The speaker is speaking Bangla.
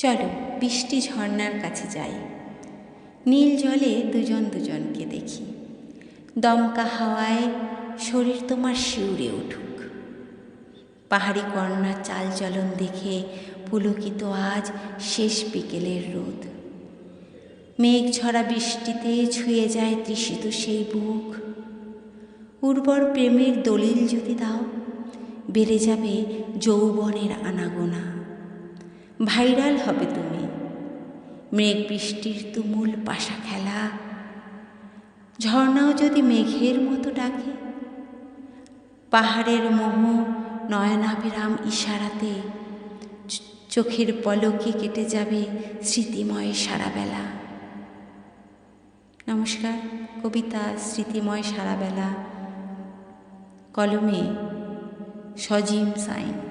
চলো বৃষ্টি ঝর্ণার কাছে যাই। নীল জলে দুজন দুজনকে দেখি। দমকা হাওয়ায় শরীর তোমার শিউরে উঠুক। পাহাড়ি কর্ণার চালচলন দেখে পুলকিত আজ শেষ বিকেলের রোদ। মেঘ ছড়া বৃষ্টিতে ছুঁয়ে যায় তৃষিত সেই বুক। উর্বর প্রেমের দলিল যদি দাও, বেড়ে যাবে যৌবনের আনাগোনা। ভাইরাল হবে তুমি। মেঘ বৃষ্টির তুমুল পাশা খেলা। ঝর্ণাও যদি মেঘের মতো ডাকে, পাহাড়ের মোহ নয়নাভিরাম ইশারাতে চোখের পলকে কেটে যাবে স্মৃতিময় সারাবেলা। নমস্কার, কবিতা স্মৃতিময় সারাবেলা, কলমে সজিম সাইন।